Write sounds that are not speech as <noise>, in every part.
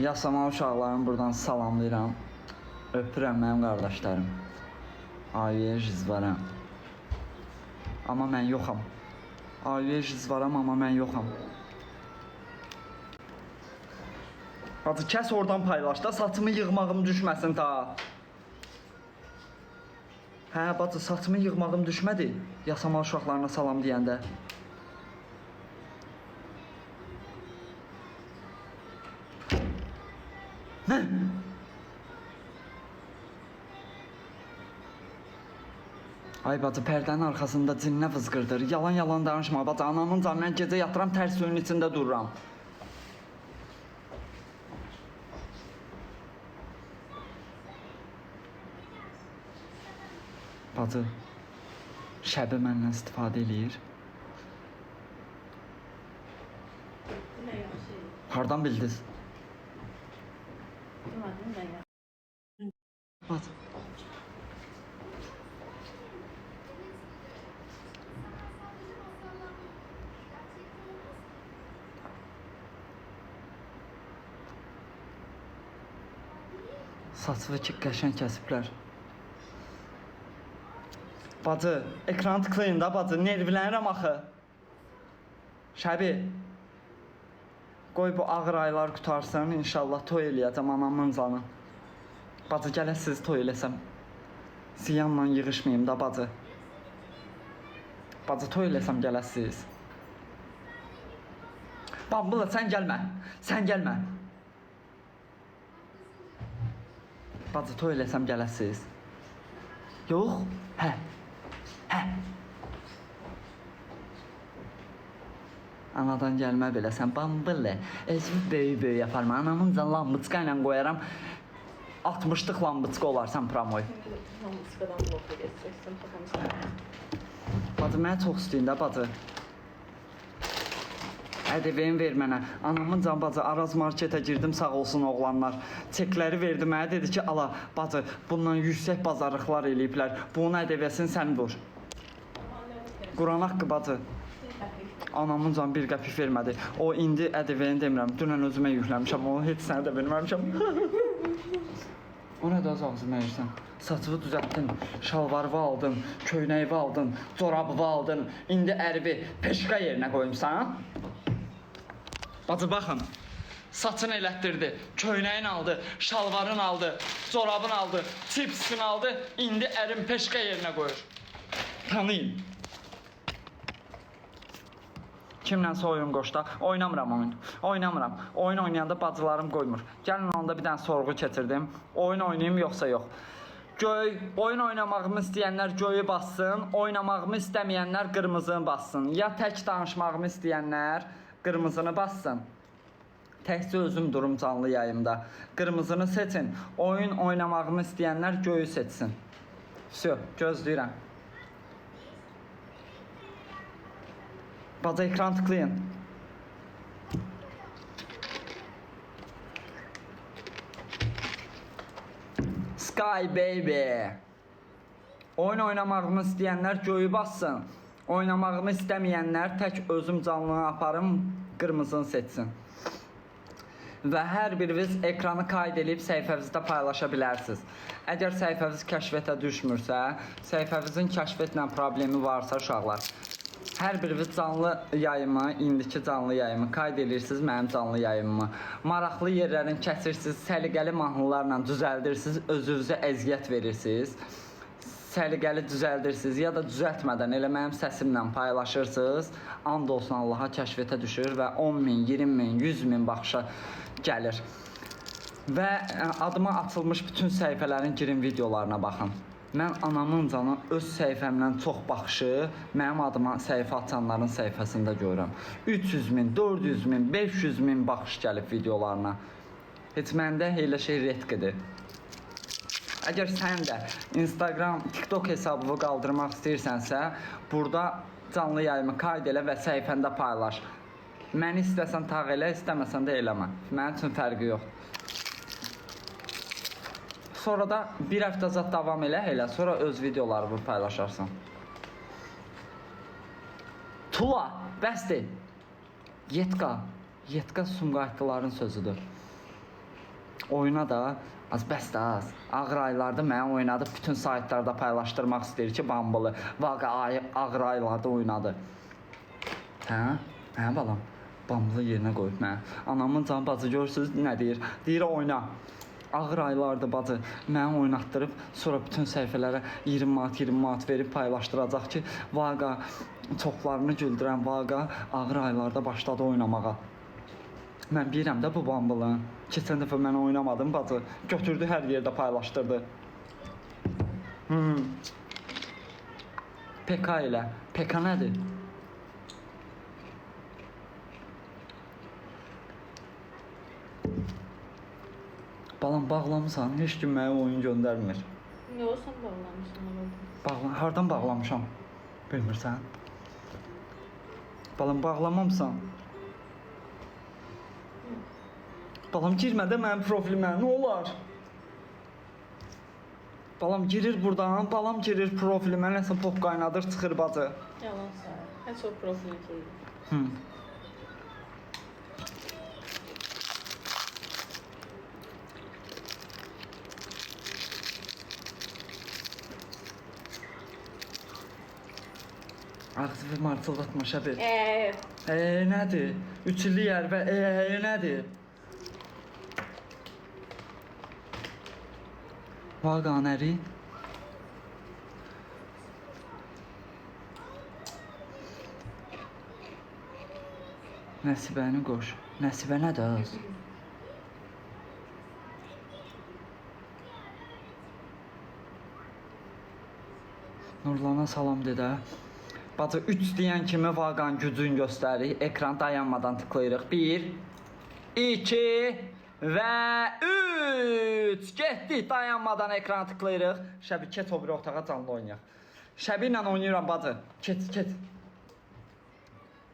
Yasama uşaqlarını buradan salamlayıram. Öpürəm mənim qardaşlarım. Aviyə jizvaram. Amma mən yoxam. Aviyə jizvaram amma mən yoxam. Hadi kəs oradan paylaş da saçımı yığmağım düşməsin ta. Hə, bacı saçımı yığmağım düşmədi. Yasama uşaqlarına salam deyəndə. Ay bacı pərdənin arxasında cinnə vızqırdır. Yalan yalan danışma bacı. Anamın can mən gecə yatıram tərs suyun içində dururam. Bacı şəbi məndən istifadə eləyir. Şey. Hardan bildiniz? Duymadın da ya. Bacı. Saçı ki qəşəng kəsiblər. Bacı, ekran tıklayın da bacı, nervlənirəm axı. Şəbi. Qoy bu ağır aylar qutarsın, inşallah toy eləyəcəm anamın canı. Bacı gələ siz toy eləsəm. Ziyanla yığışmayayım da bacı. Bacı toy eləsəm gələsiz. Bambula sən gəlmə. Sən gəlmə. Bacı toy eləsəm gələsiz. Yox? Hə. Hə. Anadan gəlmə belə sən bambılı. Özümü böyük böyük yaparım. Anamın can lambıçqa ilə qoyaram. 60-lıq lambıçqa olarsan pramoy. Hamıskadan bloka geçeceksin. Bacı mənə çox istəyin də bacı. Ədəvəyin ver mənə. Anamın can bacı Araz marketə girdim sağ olsun oğlanlar. Çekləri verdi mənə dedi ki, ala bacı bundan yüksək bazarlıqlar eləyiblər. Bunun ədəvəsini sən vur. Quran haqqı bacı. Anamın can bir qəpik vermədi. O indi ədəvəyin demirəm. Dünən özümə yükləmişəm. Onu heç sənə də verməmişəm. <laughs> O nə də az ağzıma yeyirsən? Saçımı düzəltdin, şalvarımı aldın, köynəyimi aldın, corabımı aldın. İndi əribi peşka yerinə qoymusan? Bacı baxın. Saçını elətdirdi, köynəyin aldı, şalvarın aldı, corabın aldı, çipsini aldı. İndi ərim peşka yerinə qoyur. Tanıyın. Kimlənsə oyun qoşda, oynamıram oyun. Oynamıram. Oyun oynayanda bacılarım qoymur. Gəlin onda bir dənə sorğu keçirdim. Oyun oynayım yoxsa yox. Göy, oyun oynamağımı istəyənlər göyü bassın, oynamağımı istəməyənlər qırmızını bassın. Ya tək danışmağımı istəyənlər Kırmızını bassın. Təkcə özüm durum canlı yayımda. Qırmızını seçin. Oyun oynamağımı istəyənlər göyü seçsin. Vsyo, gözləyirəm. Baca ekran tıklayın. Sky baby. Oyun oynamağımı istəyənlər göyü bassın. Oynamağımı istəməyənlər tək özüm canlını aparım, qırmızını seçsin. Və hər biriniz ekranı qayd edib səhifənizdə paylaşa bilərsiniz. Əgər səhifəniz kəşfiyyətə düşmürsə, səhifənizin kəşfiyyətlə problemi varsa uşaqlar, Hər biriniz canlı yayımı, indiki canlı yayımı qayd edirsiniz mənim canlı yayımımı. Maraqlı yerlərini kəsirsiniz, səliqəli mahnılarla düzəldirsiniz, özünüzə əziyyət verirsiniz. Səliqəli düzəldirsiniz ya da düzəltmədən elə mənim səsimlə paylaşırsınız. And olsun Allaha kəşfiyyətə düşür və 10 min, 20 min, 100 min baxışa gəlir. Və ə, adıma açılmış bütün səhifələrin girin videolarına baxın. Mən anamın canı öz səhifəmdən çox baxışı mənim adıma səhifə açanların səhifəsində görürəm. 300 min, 400 min, 500 min baxış gəlib videolarına. Heç məndə elə şey retqidir. Əgər sən də Instagram, TikTok hesabını qaldırmaq istəyirsənsə, burada canlı yayımı qayd elə və səhifəndə paylaş. Məni istəsən tağ elə, istəməsən də eləmə. Mənim üçün fərqi yoxdur. Sonra da bir həftə zət davam elə, elə sonra öz videolarımı paylaşarsan. Tula, bəsdir. Yetka, Yetka Sumqayıtlıların sözüdür. oyuna da az bəs də az. Ağır aylarda mən oynadı, bütün saytlarda paylaşdırmaq istəyir ki, Bumble-ı. Vaqa ağır aylarda oynadı. Hə? Hə balam. Bumble-ı yerinə qoyub mənə. Anamın can bacı görürsüz nə deyir? Deyir oyna. Ağır aylarda bacı məni oynatdırıb sonra bütün səhifələrə 20 manat 20 manat verib paylaşdıracaq ki, Vaqa çoxlarını güldürən Vaqa ağır aylarda başladı oynamağa. Mən bilirəm də bu Bumble-ı. Keçən dəfə mən oynamadım bacı. Götürdü hər yerdə paylaşdırdı. Hmm. PK ilə. PK nədir? Balam bağlamısan, heç kim mənə oyun göndərmir. Yox, sən bağlamışsın onu. Bağla, hardan bağlamışam? Bilmirsən? Balam bağlamamısan. Balam girmə də mənim profilimə, nə olar? Balam girir burdan, balam girir profilimə, nəsə pop qaynadır, çıxır bacı. Yalan sən. Heç o profil deyil. Hı. Ağzı və martıldatma şəbi. Eee, Eee nədir? Üç illik yer və eee nədir? Vaqanəri. Nəsibəni qoş. Nəsibə nədir öz? Nurlana salam dedə. Bacı 3 deyən kimi vaqan gücün göstərir. Ekran dayanmadan tıklayırıq. 1 2 və 3. Getdik dayanmadan ekrana tıklayırıq. Şəbi keç o bir otağa canlı oynayaq. Şəbi ilə oynayıram bacı. Keç, keç.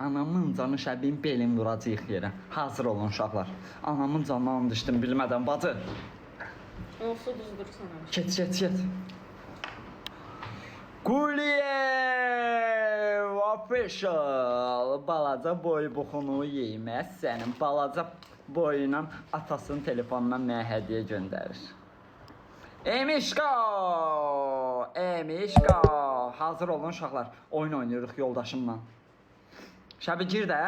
Anamın canı şəbin belin vuracaq yerə. Hazır olun uşaqlar. Anamın canını içdim bilmədən bacı. olsa düzdür sana. Keç, keç, keç. Quliyev official balaca boy buxunu yeyməz sənin balaca boyuyla atasının telefonundan mənə hədiyyə göndərir. Emişko! Emişko! Hazır olun uşaqlar. Oyun oynayırıq yoldaşımla. Şəbi gir də.